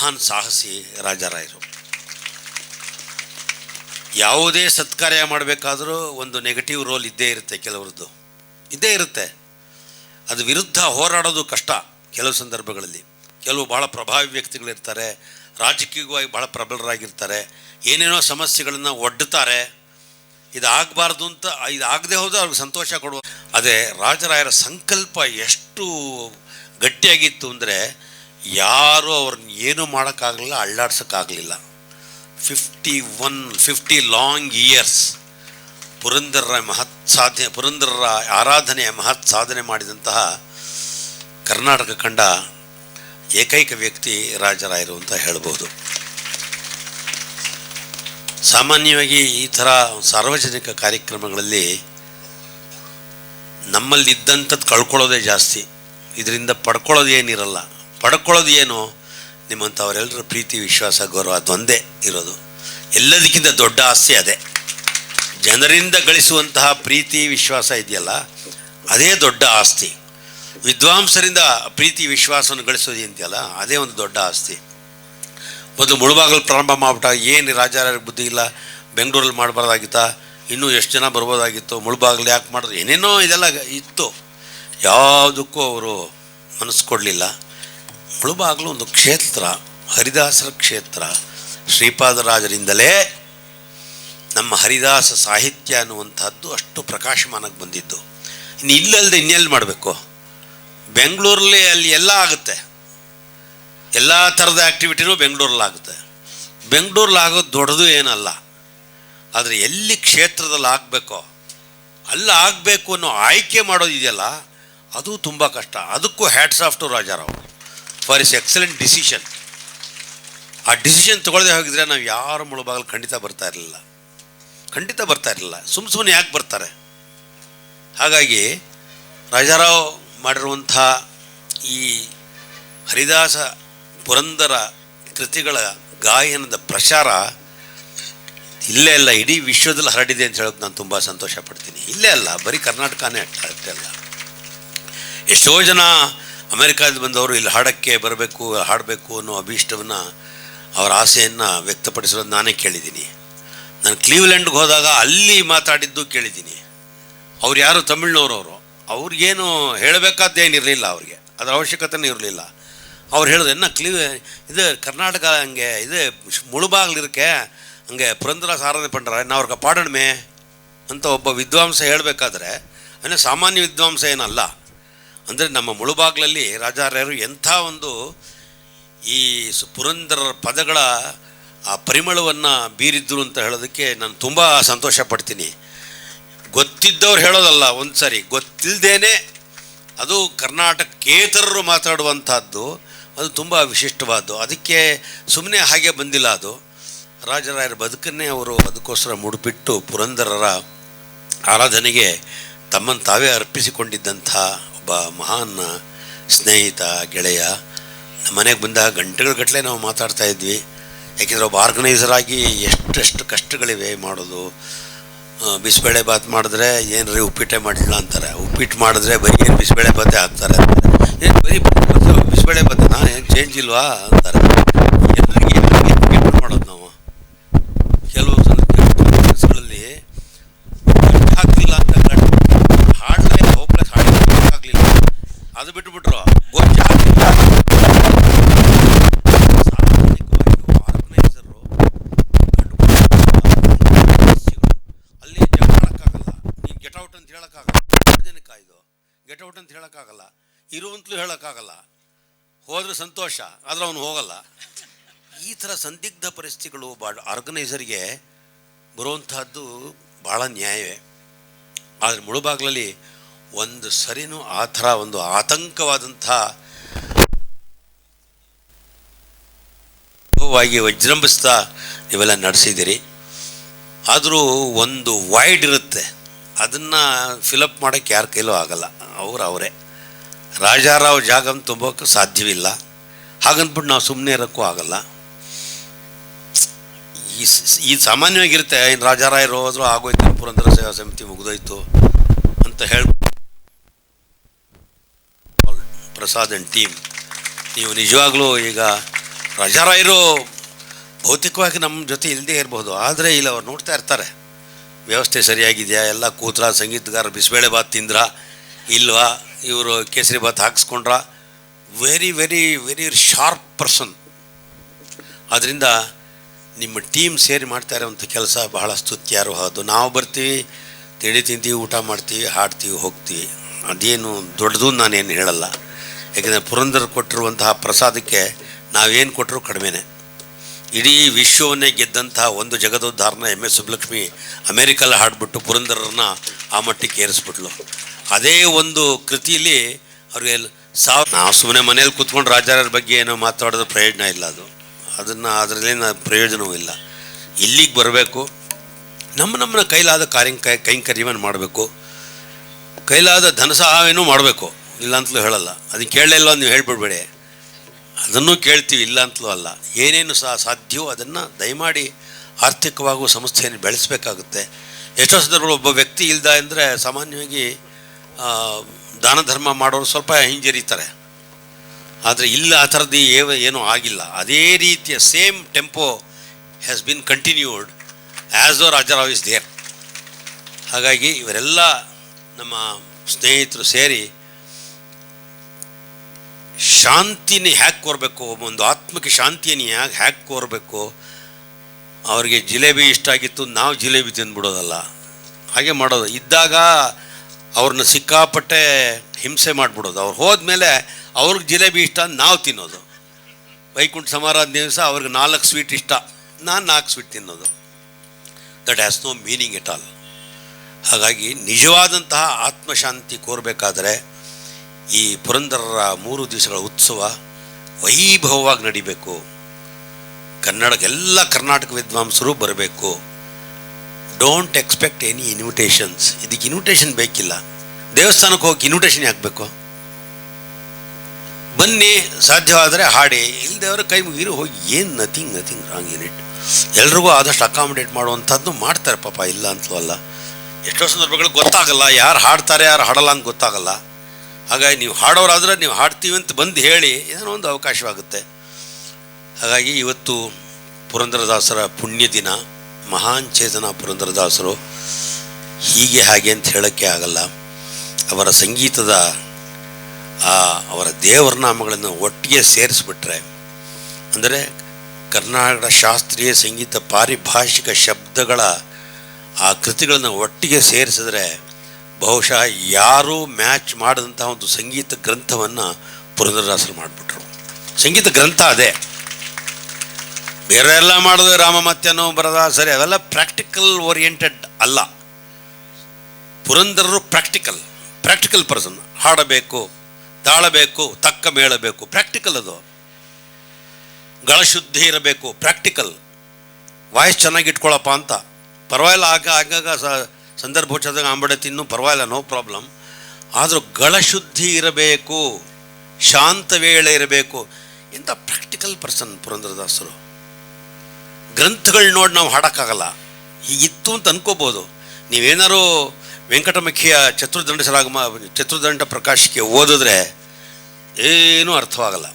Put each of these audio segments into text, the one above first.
ಮಹಾನ್ ಸಾಹಸಿ ರಾಜರಾಯರು ಯಾವುದೇ ಸತ್ಕಾರ್ಯ ಮಾಡಬೇಕಾದರೂ ಒಂದು ನೆಗೆಟಿವ್ ರೋಲ್ ಇದ್ದೇ ಇರುತ್ತೆ ಕೆಲವ್ರದ್ದು. ಇದ್ದೇ ಇರುತ್ತೆ. ಅದು ವಿರುದ್ಧ ಹೋರಾಡೋದು ಕಷ್ಟ ಕೆಲವು ಸಂದರ್ಭಗಳಲ್ಲಿ. ಕೆಲವು ಭಾಳ ಪ್ರಭಾವಿ ವ್ಯಕ್ತಿಗಳಿರ್ತಾರೆ. ರಾಜಕೀಯವಾಗಿ ಭಾಳ ಪ್ರಬಲರಾಗಿರ್ತಾರೆ. ಏನೇನೋ ಸಮಸ್ಯೆಗಳನ್ನು ಒಡ್ಡುತ್ತಾರೆ ಇದಾಗಬಾರ್ದು ಅಂತ, ಇದಾಗದೆ ಹೋದ್ರೆ ಅವ್ರಿಗೆ ಸಂತೋಷ ಕೊಡುವ. ಅದೇ ರಾಜರಾಯರ ಸಂಕಲ್ಪ ಎಷ್ಟು ಗಟ್ಟಿಯಾಗಿತ್ತು ಅಂದರೆ ಯಾರೂ ಅವ್ರನ್ನ ಏನೂ ಮಾಡೋಕ್ಕಾಗಲಿಲ್ಲ, ಅಳ್ಳಾಡ್ಸೋಕ್ಕಾಗಲಿಲ್ಲ. Fifty one fifty long years ಪುರಂದರರ ಮಹತ್ ಸಾಧನೆ ಪುರಂದರರ ಆರಾಧನೆಯ ಮಹತ್ ಸಾಧನೆ ಮಾಡಿದಂತಹ ಕರ್ನಾಟಕ ಕಂಡ ಏಕೈಕ ವ್ಯಕ್ತಿ ರಾಜರಾಯರು ಅಂತ ಹೇಳ್ಬೋದು. ಸಾಮಾನ್ಯವಾಗಿ ಈ ಥರ ಸಾರ್ವಜನಿಕ ಕಾರ್ಯಕ್ರಮಗಳಲ್ಲಿ ನಮ್ಮಲ್ಲಿದ್ದಂಥದ್ದು ಕಳ್ಕೊಳ್ಳೋದೇ ಜಾಸ್ತಿ. ಇದರಿಂದ ಪಡ್ಕೊಳ್ಳೋದು ಏನಿರಲ್ಲ. ಪಡ್ಕೊಳ್ಳೋದು ಏನು? ನಿಮ್ಮಂಥವರೆಲ್ಲರ ಪ್ರೀತಿ, ವಿಶ್ವಾಸ, ಗೌರವ ಅದೊಂದೇ ಇರೋದು. ಎಲ್ಲದಕ್ಕಿಂತ ದೊಡ್ಡ ಆಸ್ತಿ ಅದೇ. ಜನರಿಂದ ಗಳಿಸುವಂತಹ ಪ್ರೀತಿ, ವಿಶ್ವಾಸ ಇದೆಯಲ್ಲ, ಅದೇ ದೊಡ್ಡ ಆಸ್ತಿ. ವಿದ್ವಾಂಸರಿಂದ ಪ್ರೀತಿ, ವಿಶ್ವಾಸವನ್ನು ಗಳಿಸೋದು ಅಂತೆಯಲ್ಲ ಅದೇ ಒಂದು ದೊಡ್ಡ ಆಸ್ತಿ. ಮೊದಲು ಮುಳುಬಾಗಲು ಪ್ರಾರಂಭ ಮಾಡ್ಬಿಟ್ಟ ಏನು ರಾಜಾರ ಬುದ್ಧಿ ಇಲ್ಲ, ಬೆಂಗಳೂರಲ್ಲಿ ಮಾಡಬಾರ್ದಾಗಿತ್ತಾ, ಇನ್ನೂ ಎಷ್ಟು ಜನ ಬರ್ಬೋದಾಗಿತ್ತು, ಮುಳುಬಾಗಲು ಯಾಕೆ ಮಾಡಿದ್ರು, ಏನೇನೋ ಇದೆಲ್ಲ ಇತ್ತು. ಯಾವುದಕ್ಕೂ ಅವರು ಮನಸ್ಸು ಕೊಡಲಿಲ್ಲ. ಮುಳುಬಾಗಿಲು ಒಂದು ಕ್ಷೇತ್ರ, ಹರಿದಾಸರ ಕ್ಷೇತ್ರ. ಶ್ರೀಪಾದರಾಜರಿಂದಲೇ ನಮ್ಮ ಹರಿದಾಸ ಸಾಹಿತ್ಯ ಅನ್ನುವಂಥದ್ದು ಅಷ್ಟು ಪ್ರಕಾಶಮಾನಕ್ಕೆ ಬಂದಿದ್ದು. ಇನ್ನು ಇಲ್ಲಲ್ಲದೆ ಇನ್ನೆಲ್ಲಿ ಮಾಡಬೇಕು? ಬೆಂಗಳೂರಲ್ಲಿ ಅಲ್ಲಿ ಎಲ್ಲ ಆಗುತ್ತೆ. ಎಲ್ಲ ಥರದ ಆ್ಯಕ್ಟಿವಿಟಿನೂ ಬೆಂಗಳೂರಲ್ಲಿ ಆಗುತ್ತೆ. ಬೆಂಗಳೂರಲ್ಲಿ ಆಗೋದು ದೊಡ್ಡದು ಏನಲ್ಲ. ಆದರೆ ಎಲ್ಲಿ ಕ್ಷೇತ್ರದಲ್ಲಿ ಆಗಬೇಕೋ, ಅಲ್ಲಿ ಆಗಬೇಕು ಅನ್ನೋ ಆಯ್ಕೆ ಮಾಡೋದಿದೆಯಲ್ಲ, ಅದು ತುಂಬ ಕಷ್ಟ. ಅದಕ್ಕೂ hats off to Rajarao. For is excellent decision ಆ ಡಿಸಿಷನ್ ತೊಗೊಳ್ಳದೆ ಹೋಗಿದ್ರೆ ನಾವು ಯಾರ ಮುಳುಬಾಗಲು ಖಂಡಿತ ಬರ್ತಾ ಇರಲಿಲ್ಲ. ಖಂಡಿತ ಬರ್ತಾ ಇರಲಿಲ್ಲ. ಸುಮ್ಮ ಸುಮ್ಮನೆ ಯಾಕೆ ಬರ್ತಾರೆ? ಹಾಗಾಗಿ ರಾಜಾರಾವ್ ಮಾಡಿರುವಂಥ ಈ ಹರಿದಾಸ ಪುರಂದರ ಕೃತಿಗಳ ಗಾಯನದ ಪ್ರಚಾರ ಇಲ್ಲೇ ಅಲ್ಲ, ಇಡೀ ವಿಶ್ವದಲ್ಲಿ ಹರಡಿದೆ ಅಂತ ಹೇಳೋಕೆ ನಾನು ತುಂಬ ಸಂತೋಷ ಪಡ್ತೀನಿ ಇಲ್ಲೇ ಅಲ್ಲ, ಬರೀ ಕರ್ನಾಟಕನೇ ಅಷ್ಟೇ ಅಲ್ಲ. ಎಷ್ಟೋ ಜನ ಅಮೆರಿಕಾದಿಂದ ಬಂದವರು ಇಲ್ಲಿ ಹಾಡಕ್ಕೆ ಬರಬೇಕು, ಹಾಡಬೇಕು ಅನ್ನೋ ಅಭೀಷ್ಟವನ್ನು ಅವರ ಆಸೆಯನ್ನು ವ್ಯಕ್ತಪಡಿಸೋದು ನಾನೇ ಕೇಳಿದ್ದೀನಿ. ನಾನು ಕ್ಲೀವ್ಲೆಂಡ್ಗೆ ಹೋದಾಗ ಅಲ್ಲಿ ಮಾತಾಡಿದ್ದು ಕೇಳಿದ್ದೀನಿ. ಅವ್ರು ಯಾರು? ತಮಿಳ್ನವ್ರವರು ಅವ್ರಿಗೇನು ಹೇಳಬೇಕಾದ್ದೇನಿರಲಿಲ್ಲ ಅವ್ರಿಗೆ. ಅದರ ಅವಶ್ಯಕತೆನೂ ಇರಲಿಲ್ಲ. ಅವ್ರು ಹೇಳೋದು ಇನ್ನೂ ಕ್ಲೀವ್, ಇದು ಕರ್ನಾಟಕ ಹಂಗೆ, ಇದು ಮುಳುಬಾಗ್ಲಿರಕ್ಕೆ ಹಂಗೆ ಪುರಂದರ ಸಾಧನೆ ಪಂಡ್ರೆ ನಾ ಅವ್ರಿಗೆ ಪಾಡಣಮೆ ಅಂತ ಒಬ್ಬ ವಿದ್ವಾಂಸ ಹೇಳಬೇಕಾದ್ರೆ ಅಂದರೆ ಸಾಮಾನ್ಯ ವಿದ್ವಾಂಸ ಏನಲ್ಲ. ಅಂದರೆ ನಮ್ಮ ಮುಳುಬಾಗ್ಲಲ್ಲಿ ರಾಜಾರ್ಯರು ಎಂಥ ಒಂದು ಈ ಪುರಂದರ ಪುರಂದರರ ಪದಗಳ ಆ ಪರಿಮಳವನ್ನು ಬೀರಿದ್ರು ಅಂತ ಹೇಳೋದಕ್ಕೆ ನಾನು ತುಂಬ ಸಂತೋಷ ಪಡ್ತೀನಿ ಗೊತ್ತಿದ್ದವ್ರು ಹೇಳೋದಲ್ಲ ಒಂದು ಸಾರಿ ಗೊತ್ತಿಲ್ಲದೇನೆ ಅದು ಕರ್ನಾಟಕೇತರರು ಮಾತಾಡುವಂಥದ್ದು, ಅದು ತುಂಬ ವಿಶಿಷ್ಟವಾದ್ದು. ಅದಕ್ಕೆ ಸುಮ್ಮನೆ ಹಾಗೆ ಬಂದಿಲ್ಲ ಅದು. ರಾಜರಾಯರ ಬದುಕನ್ನೇ ಅವರು ಅದಕ್ಕೋಸ್ಕರ ಮುಡುಪಿಟ್ಟು ಪುರಂದರರ ಆರಾಧನೆಗೆ ತಮ್ಮನ್ನು ತಾವೇ ಅರ್ಪಿಸಿಕೊಂಡಿದ್ದಂಥ ಒಬ್ಬ ಮಹಾನ್ ಸ್ನೇಹಿತ, ಗೆಳೆಯ, ನಮ್ಮ ಮನೆಗೆ ಬಂದಾಗ ಗಂಟೆಗಳ ಗಟ್ಟಲೆ ನಾವು ಮಾತಾಡ್ತಾ ಇದ್ವಿ. ಯಾಕೆಂದರೆ ಒಬ್ಬ ಆರ್ಗನೈಸರ್ ಆಗಿ ಎಷ್ಟೆಷ್ಟು ಕಷ್ಟಗಳಿವೆ ಮಾಡೋದು. ಬಿಸಿಬೇಳೆ ಬಾತ್ ಮಾಡಿದ್ರೆ ಏನ್ರೀ ಉಪ್ಪಿಟ್ಟೆ ಮಾಡಿಲ್ಲ ಅಂತಾರೆ. ಉಪ್ಪಿಟ್ಟು ಮಾಡಿದ್ರೆ ಬರೀ ಏನು ಬಿಸಿಬೇಳೆ ಬಾತೆ ಹಾಕ್ತಾರೆ ಏನು ಬರೀ ಬಿಸಿಬೇಳೆ ಬಾತನಾ? ಏನು ಚೇಂಜ್ ಇಲ್ವಾ ಅಂತಾರೆ ಎಲ್ರಿಗೆ ಎಲ್ರಿಗೆ ಉಪ್ಪಿಟ್ಟು ಮಾಡೋದು ನಾವು ಕೆಲವು ಸಂದರ್ಭಗಳಲ್ಲಿ ಹಾಕಲಿಲ್ಲ ಅಂತ ಕಂಡು ಹಾಡಲೇ ಹೋಗ್ಲಕ್ಕೆ ಹಾಡಲಿಲ್ಲ ಅದು ಸಾರ್ವಜನಿಕವಾಗಿ ಆರ್ಗನೈಸರು ಅಲ್ಲಿ ಜಗಳ ನೀವು ಗೆಟ್ ಔಟ್ ಅಂತ ಹೇಳೋಕ್ಕಾಗಲ್ಲ ಸಾರ್ವಜನಿಕ ಇದು ಗೆಟ್ ಔಟ್ ಅಂತ ಹೇಳೋಕ್ಕಾಗಲ್ಲ ಇರುವಂತಲೂ ಹೇಳೋಕ್ಕಾಗಲ್ಲ. ಹೋದ್ರೆ ಸಂತೋಷ, ಆದರೆ ಅವನು ಹೋಗಲ್ಲ. ಈ ಥರ ಸಂದಿಗ್ಧ ಪರಿಸ್ಥಿತಿಗಳು ಬಾ ಆರ್ಗನೈಸರ್ಗೆ ಬರುವಂತಹದ್ದು ಭಾಳ ನ್ಯಾಯವೇ. ಆದರೆ ಮುಳುಬಾಗ್ಲಲ್ಲಿ ಒಂದು ಸರಿನೂ ಆ ಥರ ಒಂದು ಆತಂಕವಾದಂಥ ವಾಗಿ ವಿಜೃಂಭಿಸ್ತಾ ನೀವೆಲ್ಲ ನಡೆಸಿದ್ದೀರಿ. ಆದರೂ ಒಂದು ವೈಡ್ ಇರುತ್ತೆ. ಅದನ್ನು ಫಿಲಪ್ ಮಾಡೋಕ್ಕೆ ಯಾರ ಕೈಲೂ ಆಗಲ್ಲ. ಅವ್ರು ಅವರೇ. ರಾಜಾರಾವ್ ಜಾಗಂ ತುಂಬೋಕ್ಕೆ ಸಾಧ್ಯವಿಲ್ಲ. ಹಾಗಂದ್ಬಿಟ್ಟು ನಾವು ಸುಮ್ಮನೆ ಇರೋಕ್ಕೂ ಆಗಲ್ಲ. ಈ ಈ ಸಾಮಾನ್ಯವಾಗಿರುತ್ತೆ, ಏನು ರಾಜಾರಾಯರು ಹೋದ್ರು ಆಗೋಯ್ತು, ಪುರಂದರ ಸೇವಾ ಸಮಿತಿ ಮುಗಿದೋಯ್ತು ಅಂತ ಹೇಳಿ ಪ್ರಸಾದ್ ಆ್ಯಂಡ್ ಟೀಮ್ ನೀವು ನಿಜವಾಗ್ಲೂ ಈಗ ರಾಜಾರಾಯರು ಭೌತಿಕವಾಗಿ ನಮ್ಮ ಜೊತೆ ಇಲ್ಲದೇ ಇರಬಹುದು. ಆದರೆ ಇಲ್ಲಿ ಅವ್ರು ನೋಡ್ತಾ ಇರ್ತಾರೆ. ವ್ಯವಸ್ಥೆ ಸರಿಯಾಗಿದೆಯಾ? ಎಲ್ಲ ಕೂತ್ರ? ಸಂಗೀತಗಾರ ಬಿಸಿಬೇಳೆ ಬಾತ್ ತಿಂದ್ರ? ಇಲ್ವಾ? ಇವರು kesari bath ಹಾಕ್ಸ್ಕೊಂಡ್ರ? Very very very sharp person ಆದ್ದರಿಂದ ನಿಮ್ಮ ಟೀಮ್ ಸೇರಿ ಮಾಡ್ತಾ ಇರೋವಂಥ ಕೆಲಸ ಬಹಳ ಸ್ತುತ್ಯಾರು ಹೌದು ನಾವು ಬರ್ತೀವಿ, ತಿಂಡಿ ತಿಂತೀವಿ, ಊಟ ಮಾಡ್ತೀವಿ, ಹಾಡ್ತೀವಿ, ಹೋಗ್ತೀವಿ. ಅದೇನು ದೊಡ್ಡದು ನಾನೇನು ಹೇಳಲ್ಲ. ಯಾಕೆಂದರೆ ಪುರಂದರ್ ಕೊಟ್ಟಿರುವಂತಹ ಪ್ರಸಾದಕ್ಕೆ ನಾವೇನು ಕೊಟ್ಟರೂ ಕಡಿಮೆನೇ. ಇಡೀ ವಿಶ್ವವನ್ನೇ ಗೆದ್ದಂತಹ ಒಂದು ಜಗದೋದ್ಧಾರನ ಎಂ ಎಸ್ ಸುಬ್ಬಲಕ್ಷ್ಮಿ ಅಮೇರಿಕಲ್ಲಿ ಹಾಡ್ಬಿಟ್ಟು ಪುರಂದರನ್ನ ಆ ಮಟ್ಟಿಗೆ ಏರಿಸ್ಬಿಟ್ಲು. ಅದೇ ಒಂದು ಕೃತಿಯಲ್ಲಿ ಅವ್ರಿಗೆ ಸಾವ್ ನಾವು ಸುಮ್ಮನೆ ಮನೇಲಿ ಕೂತ್ಕೊಂಡು ರಾಜಾರರ ಬಗ್ಗೆ ಏನೋ ಮಾತಾಡೋದು ಪ್ರಯೋಜನ ಇಲ್ಲ ಅದು. ಅದನ್ನು ಅದರಲ್ಲೇನು ಪ್ರಯೋಜನವೂ ಇಲ್ಲ. ಇಲ್ಲಿಗೆ ಬರಬೇಕು. ನಮ್ಮ ನಮ್ಮನ್ನ ಕೈಲಾದ ಕಾರ್ಯ ಕೈ ಕೈಂಕರ್ಯವನ್ನು ಮಾಡಬೇಕು. ಕೈಲಾದ ಧನ ಸಹಾಯನೂ ಮಾಡಬೇಕು. ಇಲ್ಲ ಅಂತಲೂ ಹೇಳಲ್ಲ ಅದನ್ನು ಕೇಳಲಿಲ್ಲ ನೀವು ಹೇಳ್ಬಿಡ್ಬೇಡಿ. ಅದನ್ನು ಕೇಳ್ತೀವಿ ಇಲ್ಲ ಅಂತಲೂ ಅಲ್ಲ. ಏನೇನು ಸಹ ಸಾಧ್ಯವೋ ಅದನ್ನು ದಯಮಾಡಿ ಆರ್ಥಿಕವಾಗೂ ಸಂಸ್ಥೆಯನ್ನು ಬೆಳೆಸಬೇಕಾಗುತ್ತೆ. ಎಷ್ಟೋ ಸಂದರ್ಭಗಳು ಒಬ್ಬ ವ್ಯಕ್ತಿ ಇಲ್ಲದ ಅಂದರೆ ಸಾಮಾನ್ಯವಾಗಿ ದಾನ ಧರ್ಮ ಮಾಡೋರು ಸ್ವಲ್ಪ ಹಿಂಜರಿತಾರೆ. ಆದರೆ ಇಲ್ಲ, ಆ ಥರದ್ದು ಏನೂ ಆಗಿಲ್ಲ. ಅದೇ ರೀತಿಯ same tempo has been continued as oh Rajarao is there ಹಾಗಾಗಿ ಇವರೆಲ್ಲ ನಮ್ಮ ಸ್ನೇಹಿತರು ಸೇರಿ ಶಾಂತಿನ ಹ್ಯಾಕ್ ಕೋರಬೇಕು, ಒಂದು ಆತ್ಮಕ್ಕೆ ಶಾಂತಿಯನ್ನು ಹ್ಯಾಕ್ ಹ್ಯಾಕ್ ಕೋರಬೇಕು. ಅವರಿಗೆ ಜಿಲೇಬಿ ಇಷ್ಟ ಆಗಿತ್ತು, ನಾವು ಜಿಲೇಬಿ ತಿಂದ್ಬಿಡೋದಲ್ಲ ಹಾಗೆ ಮಾಡೋದು. ಇದ್ದಾಗ ಅವ್ರನ್ನ ಸಿಕ್ಕಾಪಟ್ಟೆ ಹಿಂಸೆ ಮಾಡಿಬಿಡೋದು. ಅವ್ರು ಹೋದ್ಮೇಲೆ ಅವ್ರಿಗೆ ಜಿಲೇಬಿ ಇಷ್ಟ ನಾವು ತಿನ್ನೋದು. ವೈಕುಂಠ ಸಮಾರಾಧನೆ ದಿವಸ ಅವ್ರಿಗೆ ನಾಲ್ಕು ಸ್ವೀಟ್ ಇಷ್ಟ. ನಾನು ನಾಲ್ಕು ಸ್ವೀಟ್ ತಿನ್ನೋದು. That has no meaning at all ಹಾಗಾಗಿ ನಿಜವಾದಂತಹ ಆತ್ಮಶಾಂತಿ ಕೋರಬೇಕಾದರೆ ಈ ಪುರಂದರರ ಮೂರು ದಿವಸಗಳ ಉತ್ಸವ ವೈಭವವಾಗಿ ನಡಿಬೇಕು. ಕನ್ನಡಕ್ಕೆ ಎಲ್ಲ ಕರ್ನಾಟಕ ವಿದ್ವಾಂಸರು ಬರಬೇಕು. ಡೋಂಟ್ ಎಕ್ಸ್ಪೆಕ್ಟ್ ಎನಿ ಇನ್ವಿಟೇಷನ್ಸ್ ಇದಕ್ಕೆ ಇನ್ವಿಟೇಷನ್ ಬೇಕಿಲ್ಲ. ದೇವಸ್ಥಾನಕ್ಕೆ ಹೋಗಿ ಇನ್ವಿಟೇಷನ್ ಹಾಕಬೇಕು ಬನ್ನಿ, ಸಾಧ್ಯವಾದರೆ ಹಾಡಿ. ಇಲ್ಲದವರು ಕೈ ಮುಗಿರು, ಹೋಗಿ ಏನು nothing nothing wrong in it ಎಲ್ರಿಗೂ ಆದಷ್ಟು ಅಕಾಮಿಡೇಟ್ ಮಾಡುವಂಥದ್ದು ಮಾಡ್ತಾರೆ ಪಾಪ, ಇಲ್ಲ ಅಂತಲೂ ಅಲ್ಲ. ಎಷ್ಟೋ ಸಂದರ್ಭಗಳು ಗೊತ್ತಾಗಲ್ಲ, ಯಾರು ಹಾಡ್ತಾರೆ, ಯಾರು ಹಾಡಲ್ಲ ಅಂತ ಗೊತ್ತಾಗಲ್ಲ. ಹಾಗಾಗಿ ನೀವು ಹಾಡೋರಾದ್ರೆ ನೀವು ಹಾಡ್ತೀವಿ ಅಂತ ಬಂದು ಹೇಳಿ ಏನೋ ಒಂದು ಅವಕಾಶವಾಗುತ್ತೆ. ಹಾಗಾಗಿ ಇವತ್ತು ಪುರಂದರದಾಸರ ಪುಣ್ಯ ದಿನ ಮಹಾನ್ ಚೇತನ ಪುರಂದರದಾಸರು ಹೀಗೆ ಹಾಗೆ ಅಂತ ಹೇಳೋಕ್ಕೆ ಆಗಲ್ಲ. ಅವರ ಸಂಗೀತದ ಆ ಅವರ ದೇವರ ನಾಮಗಳನ್ನು ಒಟ್ಟಿಗೆ ಸೇರಿಸ್ಬಿಟ್ರೆ, ಅಂದರೆ ಕರ್ನಾಟಕ ಶಾಸ್ತ್ರೀಯ ಸಂಗೀತ ಪಾರಿಭಾಷಿಕ ಶಬ್ದಗಳ ಆ ಕೃತಿಗಳನ್ನು ಒಟ್ಟಿಗೆ ಸೇರಿಸಿದ್ರೆ ಬಹುಶಃ ಯಾರೂ ಮ್ಯಾಚ್ ಮಾಡಿದಂಥ ಒಂದು ಸಂಗೀತ ಗ್ರಂಥವನ್ನು ಪುರಂದರದಾಸರು ಮಾಡಿಬಿಟ್ರು. ಸಂಗೀತ ಗ್ರಂಥ ಅದೇ. ಬೇರೆಲ್ಲ ಮಾಡೋದು ರಾಮ ಮತ್ಯನೋ ಬರದ ಸರಿ ಅವೆಲ್ಲ ಪ್ರಾಕ್ಟಿಕಲ್ ಓರಿಯೆಂಟೆಡ್ ಅಲ್ಲ. ಪುರಂದರರು ಪ್ರಾಕ್ಟಿಕಲ್ ಪ್ರಾಕ್ಟಿಕಲ್ ಪರ್ಸನ್ ಹಾಡಬೇಕು, ತಾಳಬೇಕು, ತಕ್ಕ ಮೇಳಬೇಕು ಪ್ರಾಕ್ಟಿಕಲ್ ಅದು. ಗಳಶುದ್ಧಿ ಇರಬೇಕು ಪ್ರಾಕ್ಟಿಕಲ್ ವಾಯ್ಸ್ ಚೆನ್ನಾಗಿ ಇಟ್ಕೊಳ್ಳಪ್ಪ ಅಂತ. ಪರವಾಗಿಲ್ಲ, ಆಗ, ಆಗಾಗ ಸ ಸಂದರ್ಭ ಆಂಬಡೆ ತಿನ್ನು, ಪರವಾಗಿಲ್ಲ ನೋ ಪ್ರಾಬ್ಲಮ್ ಆದರೂ ಗಳಶುದ್ಧಿ ಇರಬೇಕು, ಶಾಂತ ವೇಳೆ ಇರಬೇಕು. ಇಂಥ ಪ್ರಾಕ್ಟಿಕಲ್ ಪರ್ಸನ್ ಪುರಂದ್ರದಾಸರು. ಗ್ರಂಥಗಳು ನೋಡಿ ನಾವು ಹಾಡೋಕ್ಕಾಗಲ್ಲ. ಹೀಗಿತ್ತು ಅಂತ ಅನ್ಕೋಬೋದು. ನೀವೇನಾರು ವೆಂಕಟಮುಖಿಯ ಚತುರ್ದಂಡ ಸರಾಗಮ ಚತುರ್ದಂಡ ಪ್ರಕಾಶಕ್ಕೆ ಓದಿದ್ರೆ ಏನೂ ಅರ್ಥವಾಗಲ್ಲ.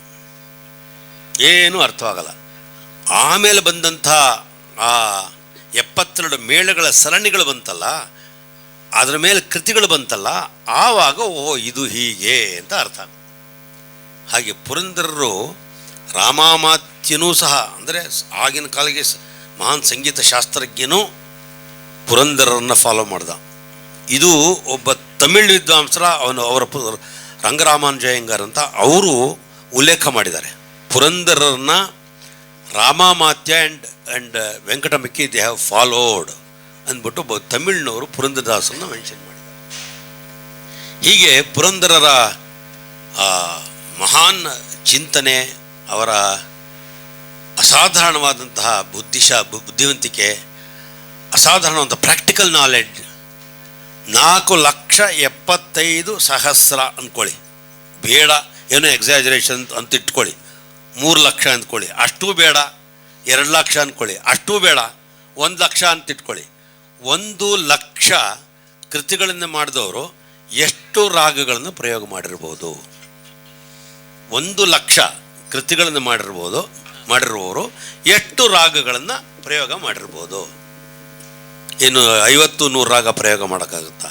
ಏನೂ ಅರ್ಥವಾಗಲ್ಲ. ಆಮೇಲೆ ಬಂದಂಥ ಆ ಎಪ್ಪತ್ತೆರಡು ಮೇಳಗಳ ಸರಣಿಗಳು ಬಂತಲ್ಲ ಅದರ ಮೇಲೆ ಕೃತಿಗಳು ಬಂತಲ್ಲ, ಆವಾಗ ಓ, ಇದು ಹೀಗೆ ಅಂತ ಅರ್ಥ ಹಾಗೆ ಪುರಂದರರು ರಾಮಾಮಾತ್ಯನೂ ಸಹ, ಅಂದರೆ ಆಗಿನ ಕಾಲಿಗೆ ಮಹಾನ್ ಸಂಗೀತ ಶಾಸ್ತ್ರಜ್ಞನೂ ಪುರಂದರರನ್ನು ಫಾಲೋ ಮಾಡ್ದ. ಇದು ಒಬ್ಬ ತಮಿಳ್ ವಿದ್ವಾಂಸರ, ಅವನು ಅವರ ಪು- ಅಂತ ಅವರು ಉಲ್ಲೇಖ ಮಾಡಿದ್ದಾರೆ. ಪುರಂದರರನ್ನ Ramamatya and and Venkatamakhi they have followed ಅಂದ್ಬಿಟ್ಟು ಒಬ್ಬ ತಮಿಳ್ನವರು ಪುರಂದರದಾಸನ್ನ ಮೆನ್ಷನ್ ಮಾಡಿದ್ದಾರೆ. ಹೀಗೆ ಪುರಂದರರ ಮಹಾನ್ ಚಿಂತನೆ, ಅವರ ಅಸಾಧಾರಣವಾದಂತಹ ಬುದ್ಧಿಶ ಬುದ್ಧಿವಂತಿಕೆ ಅಸಾಧಾರಣವಾದ ಪ್ರಾಕ್ಟಿಕಲ್ ನಾಲೆಡ್ಜ್ ನಾಲ್ಕು ಲಕ್ಷ ಎಪ್ಪತ್ತೈದು ಸಹಸ್ರ ಅಂದ್ಕೊಳ್ಳಿ. ಬೇಡ, ಏನೋ ಎಕ್ಸಾಜರೇಷನ್ ಅಂತ ಇಟ್ಕೊಳ್ಳಿ. ಮೂರು ಲಕ್ಷ ಅಂದ್ಕೊಳ್ಳಿ. ಅಷ್ಟೂ ಬೇಡ, ಎರಡು ಲಕ್ಷ ಅಂದ್ಕೊಳ್ಳಿ. ಅಷ್ಟೂ ಬೇಡ, ಒಂದು ಲಕ್ಷ ಅಂತ ಇಟ್ಕೊಳ್ಳಿ. ಒಂದು ಲಕ್ಷ ಕೃತಿಗಳನ್ನು ಮಾಡಿದವರು ಎಷ್ಟು ರಾಗಗಳನ್ನು ಪ್ರಯೋಗ ಮಾಡಿರ್ಬೋದು? ಒಂದು ಲಕ್ಷ ಕೃತಿಗಳನ್ನು ಮಾಡಿರ್ಬೋದು, ಮಾಡಿರುವವರು ಎಷ್ಟು ರಾಗಗಳನ್ನು ಪ್ರಯೋಗ ಮಾಡಿರ್ಬೋದು? ಏನು ಐವತ್ತು ನೂರು ರಾಗ ಪ್ರಯೋಗ ಮಾಡೋಕ್ಕಾಗುತ್ತಾ?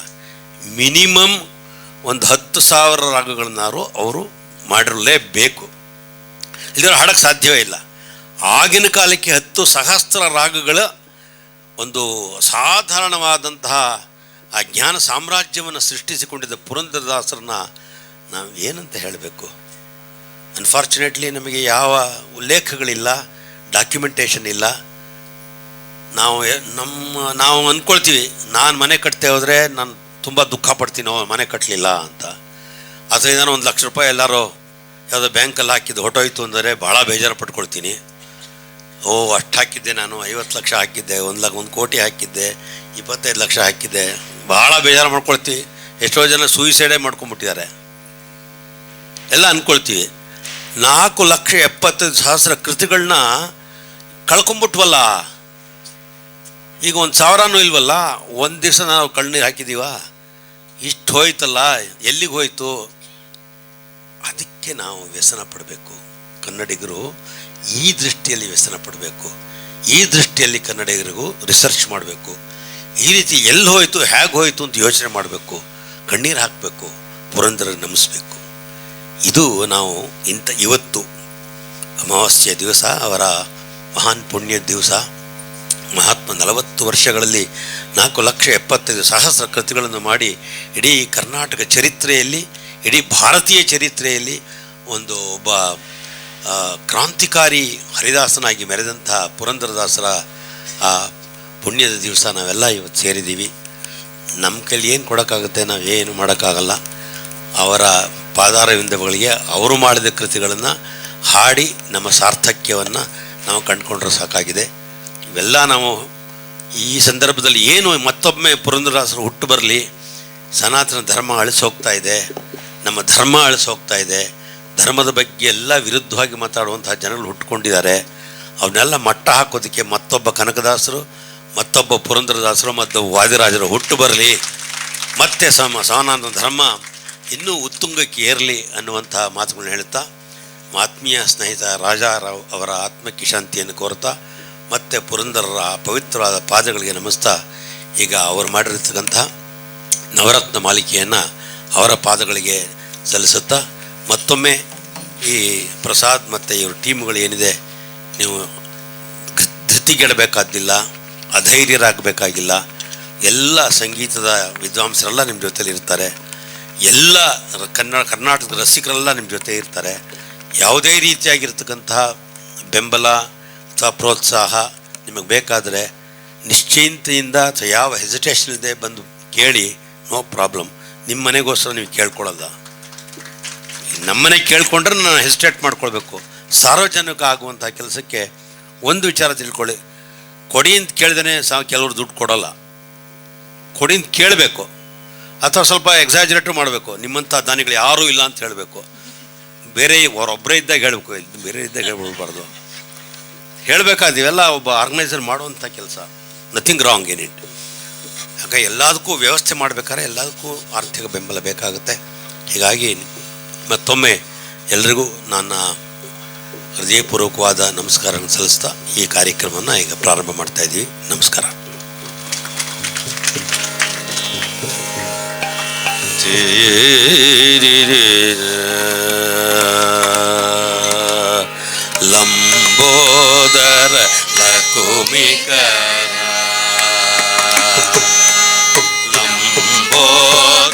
ಮಿನಿಮಮ್ ಒಂದು ಹತ್ತು ಸಾವಿರ ರಾಗಗಳನ್ನಾರು ಅವರು ಮಾಡಿರಲೇಬೇಕು. ಇದರ ಹಾಡಕ್ಕೆ ಸಾಧ್ಯವೇ ಇಲ್ಲ. ಆಗಿನ ಕಾಲಕ್ಕೆ ಹತ್ತು ಸಹಸ್ರ ರಾಗಗಳ ಒಂದು ಸಾಧಾರಣವಾದಂತಹ ಆ ಜ್ಞಾನ ಸಾಮ್ರಾಜ್ಯವನ್ನು ಸೃಷ್ಟಿಸಿಕೊಂಡಿದ್ದ ಪುರಂದರದಾಸರನ್ನ ನಾವು ಏನಂತ ಹೇಳಬೇಕು? ಅನ್ಫಾರ್ಚುನೇಟ್ಲಿ ನಮಗೆ ಯಾವ ಉಲ್ಲೇಖಗಳಿಲ್ಲ ಡಾಕ್ಯುಮೆಂಟೇಷನ್ ಇಲ್ಲ. ನಾವು ನಮ್ಮ ನಾವು ಅಂದ್ಕೊಳ್ತೀವಿ ನಾನು ಮನೆ ಕಟ್ತೇ ಹೋದರೆ ನಾನು ತುಂಬ ದುಃಖ ಪಡ್ತೀನಿ "ಓ, ಮನೆ ಕಟ್ಟಲಿಲ್ಲ ಅಂತ. ಅದರಿಂದ ಒಂದು ಲಕ್ಷ ರೂಪಾಯಿ ಎಲ್ಲರೂ ಯಾವುದೋ ಬ್ಯಾಂಕಲ್ಲಿ ಹಾಕಿದ್ದು ಹೊಟ್ಟೋಯ್ತು ಅಂದರೆ ಭಾಳ ಬೇಜಾರು ಪಟ್ಕೊಳ್ತೀನಿ. ಓ, ಅಷ್ಟು ಹಾಕಿದ್ದೆ ನಾನು, ಐವತ್ತು ಲಕ್ಷ ಹಾಕಿದ್ದೆ, ಒಂದು ಲಕ್ಷ, ಒಂದು ಕೋಟಿ ಹಾಕಿದ್ದೆ, ಇಪ್ಪತ್ತೈದು ಲಕ್ಷ ಹಾಕಿದ್ದೆ. ಭಾಳ ಬೇಜಾರು ಮಾಡ್ಕೊಳ್ತೀವಿ. ಎಷ್ಟೋ ಜನ ಸೂಯಿಸೈಡೇ ಮಾಡ್ಕೊಂಬಿಟ್ಟಿದ್ದಾರೆ ಎಲ್ಲ ಅಂದ್ಕೊಳ್ತೀವಿ ನಾಲ್ಕು ಲಕ್ಷ ಎಪ್ಪತ್ತೈದು ಸಹಸ್ರ ಕೃತಿಗಳನ್ನ ಕಳ್ಕೊಂಬಿಟ್ವಲ್ಲ. ಈಗ ಒಂದು ಸಾವಿರನೂ ಇಲ್ವಲ್ಲ? ಒಂದು ದಿವಸ ನಾವು ಕಣ್ಣೀರು ಹಾಕಿದ್ದೀವ ಇಷ್ಟು ಹೋಯ್ತಲ್ಲ, ಎಲ್ಲಿಗೆ ಹೋಯ್ತು? ಅದಕ್ಕೆ ನಾವು ವ್ಯಸನ ಪಡಬೇಕು. ಕನ್ನಡಿಗರು ಈ ದೃಷ್ಟಿಯಲ್ಲಿ ವ್ಯಸನ ಪಡಬೇಕು. ಈ ದೃಷ್ಟಿಯಲ್ಲಿ ಕನ್ನಡಿಗರಿಗೂ ರಿಸರ್ಚ್ ಮಾಡಬೇಕು. ಈ ರೀತಿ ಎಲ್ಲಿ ಹೋಯಿತು, ಹೇಗೆ ಹೋಯಿತು ಅಂತ ಯೋಚನೆ ಮಾಡಬೇಕು. ಕಣ್ಣೀರು ಹಾಕಬೇಕು ಪುರಂದರ ನಮಿಸ್ಬೇಕು. ಇದು ನಾವು ಇಂಥ ಇವತ್ತು ಅಮಾವಾಸ್ಯ ದಿವಸ, ಅವರ ಮಹಾನ್ ಪುಣ್ಯ ದಿವಸ. ಮಹಾತ್ಮ ನಲವತ್ತು ವರ್ಷಗಳಲ್ಲಿ ನಾಲ್ಕು ಲಕ್ಷ ಎಪ್ಪತ್ತೈದು ಸಹಸ್ರ ಕೃತಿಗಳನ್ನು ಮಾಡಿ ಇಡೀ ಕರ್ನಾಟಕ ಚರಿತ್ರೆಯಲ್ಲಿ, ಇಡೀ ಭಾರತೀಯ ಚರಿತ್ರೆಯಲ್ಲಿ ಒಂದು ಒಬ್ಬ ಕ್ರಾಂತಿಕಾರಿ ಹರಿದಾಸನಾಗಿ ಮೆರೆದಂಥ ಪುರಂದರದಾಸರ, ಆ, ಪುಣ್ಯದ ದಿವಸ ನಾವೆಲ್ಲ ಇವತ್ತು ಸೇರಿದ್ದೀವಿ. ನಮ್ಮ ಕೈಲಿ ಏನು ಕೊಡೋಕ್ಕಾಗುತ್ತೆ, ನಾವು ಏನು ಮಾಡೋಕ್ಕಾಗಲ್ಲ. ಅವರ ಪಾದಾರವಿಂದಗಳಿಗೆ ಅವರು ಮಾಡಿದ ಕೃತಿಗಳನ್ನು ಹಾಡಿ ನಮ್ಮ ಸಾರ್ಥಕ್ಯವನ್ನು ನಾವು ಕಂಡುಕೊಂಡ್ರೆ ಸಾಕಾಗಿದೆ. ಇವೆಲ್ಲ ನಾವು ಈ ಸಂದರ್ಭದಲ್ಲಿ ಏನು ಮತ್ತೊಮ್ಮೆ ಪುರಂದರದಾಸರು ಹುಟ್ಟು ಬರಲಿ, ಸನಾತನ ಧರ್ಮ ಅಳಿಸೋಗ್ತಾ ಇದೆ, ನಮ್ಮ ಧರ್ಮ ಅಳಿಸೋಗ್ತಾ ಇದೆ ಧರ್ಮದ ಬಗ್ಗೆ ಎಲ್ಲ ವಿರುದ್ಧವಾಗಿ ಮಾತಾಡುವಂತಹ ಜನಗಳು ಹುಟ್ಟುಕೊಂಡಿದ್ದಾರೆ ಅವನ್ನೆಲ್ಲ ಮಟ್ಟ ಹಾಕೋದಕ್ಕೆ ಮತ್ತೊಬ್ಬ ಕನಕದಾಸರು, ಮತ್ತೊಬ್ಬ ಪುರಂದರದಾಸರು, ಮತ್ತು ವಾದಿರಾಜರು ಹುಟ್ಟು ಬರಲಿ. ಮತ್ತೆ ಸಮ ಸಮಾನಾಂದ ಧರ್ಮ ಇನ್ನೂ ಉತ್ತುಂಗಕ್ಕೆ ಏರಲಿ ಅನ್ನುವಂತಹ ಮಾತುಗಳನ್ನ ಹೇಳುತ್ತಾ, ಆತ್ಮೀಯ ಸ್ನೇಹಿತ ರಾಜಾರಾವ್ ಅವರ ಆತ್ಮಕ್ಕೆ ಶಾಂತಿಯನ್ನು ಕೋರ್ತಾ ಮತ್ತೆ ಪುರಂದರರ ಪವಿತ್ರವಾದ ಪಾದಗಳಿಗೆ ನಮಿಸ್ತಾ, ಈಗ ಅವರು ಮಾಡಿರ್ತಕ್ಕಂಥ ನವರತ್ನ ಮಾಲಿಕೆಯನ್ನು ಅವರ ಪಾದಗಳಿಗೆ ಸಲ್ಲಿಸುತ್ತಾ ಮತ್ತೊಮ್ಮೆ ಈ ಪ್ರಸಾದ್ ಮತ್ತು ಇವ್ರ ಟೀಮ್ಗಳು ಏನಿದೆ, ನೀವು ಧೃತಿಗೆಡಬೇಕಾದ್ದಿಲ್ಲ, ಅಧೈರ್ಯರಾಗಬೇಕಾಗಿಲ್ಲ, ಎಲ್ಲ ಸಂಗೀತದ ವಿದ್ವಾಂಸರೆಲ್ಲ ನಿಮ್ಮ ಜೊತೆಲಿ ಇರ್ತಾರೆ, ಎಲ್ಲ ಕನ್ನಡ, ಕರ್ನಾಟಕದ ರಸಿಕರೆಲ್ಲ ನಿಮ್ಮ ಜೊತೆ ಇರ್ತಾರೆ, ಯಾವುದೇ ರೀತಿಯಾಗಿರ್ತಕ್ಕಂತಹ ಬೆಂಬಲ ಅಥವಾ ಪ್ರೋತ್ಸಾಹ ನಿಮಗೆ ಬೇಕಾದರೆ ನಿಶ್ಚಿಂತೆಯಿಂದ ಅಥವಾ ಯಾವ ಹೆಸಿಟೇಷನ್ ಇದೆ ಬಂದು ಕೇಳಿ ನೋ ಪ್ರಾಬ್ಲಮ್ ನಿಮ್ಮ ಮನೆಗೋಸ್ಕರ ನೀವು ಕೇಳ್ಕೊಳ್ಳೋದ. ನಮ್ಮನೆ ಕೇಳ್ಕೊಂಡ್ರೆ ನಾನು ಹೆಸಿಟೇಟ್ ಮಾಡ್ಕೊಳ್ಬೇಕು. ಸಾರ್ವಜನಿಕ ಆಗುವಂಥ ಕೆಲಸಕ್ಕೆ ಒಂದು ವಿಚಾರ ತಿಳ್ಕೊಳ್ಳಿ. ಕೊಡಿ ಅಂತ ಕೇಳ್ದೇ ಸಹ ಕೆಲವರು ದುಡ್ಡು ಕೊಡೋಲ್ಲ. ಕೊಡಿ ಅಂತ ಕೇಳಬೇಕು. ಅಥವಾ ಸ್ವಲ್ಪ ಎಕ್ಸಾಜರೇಟ್ ಮಾಡಬೇಕು. ನಿಮ್ಮಂಥ ದಾನಿಗಳು ಯಾರೂ ಇಲ್ಲ ಅಂತ ಹೇಳಬೇಕು. ಬೇರೆ ಅವರೊಬ್ಬರೇ ಇದ್ದಾಗ ಹೇಳಬೇಕು. ಬೇರೆ ಇದ್ದಾಗ ಹೇಳ್ಬಿಡ್ಬಾರ್ದು. ಹೇಳಬೇಕಾದ ಇವೆಲ್ಲ ಒಬ್ಬ ಆರ್ಗನೈಸರ್ ಮಾಡುವಂಥ ಕೆಲಸ. ನಥಿಂಗ್ ರಾಂಗ್ ಇನ್ ಇಟ್ ಯಾಕೆ ಎಲ್ಲದಕ್ಕೂ ವ್ಯವಸ್ಥೆ ಮಾಡಬೇಕಾದ್ರೆ ಎಲ್ಲದಕ್ಕೂ ಆರ್ಥಿಕ ಬೆಂಬಲ ಬೇಕಾಗುತ್ತೆ. ಹೀಗಾಗಿ ಮತ್ತೊಮ್ಮೆ ಎಲ್ರಿಗೂ ನನ್ನ ಹೃದಯಪೂರ್ವಕವಾದ ನಮಸ್ಕಾರ ಸಲ್ಲಿಸ್ತಾ ಈ ಕಾರ್ಯಕ್ರಮವನ್ನು ಈಗ ಪ್ರಾರಂಭ ಮಾಡ್ತಾ ಇದ್ದೀವಿ. ನಮಸ್ಕಾರ. ಲಂಬೋದರ ಲಕುಮಿಕ ಲಂಬೋದರ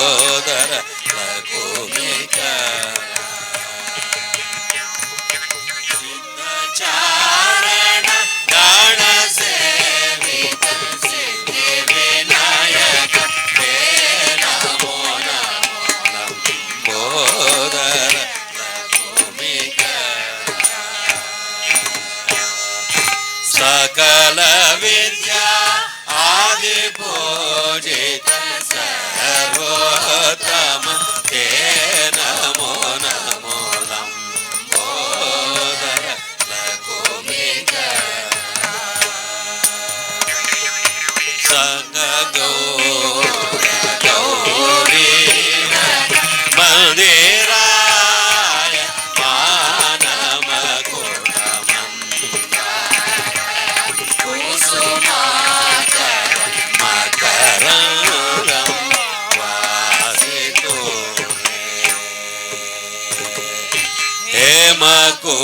tabaco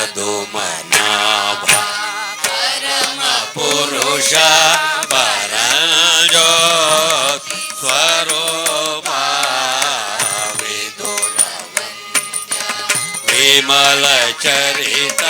मधु परम पुरुष परजो स्वरूपा विदुर विमल चरिता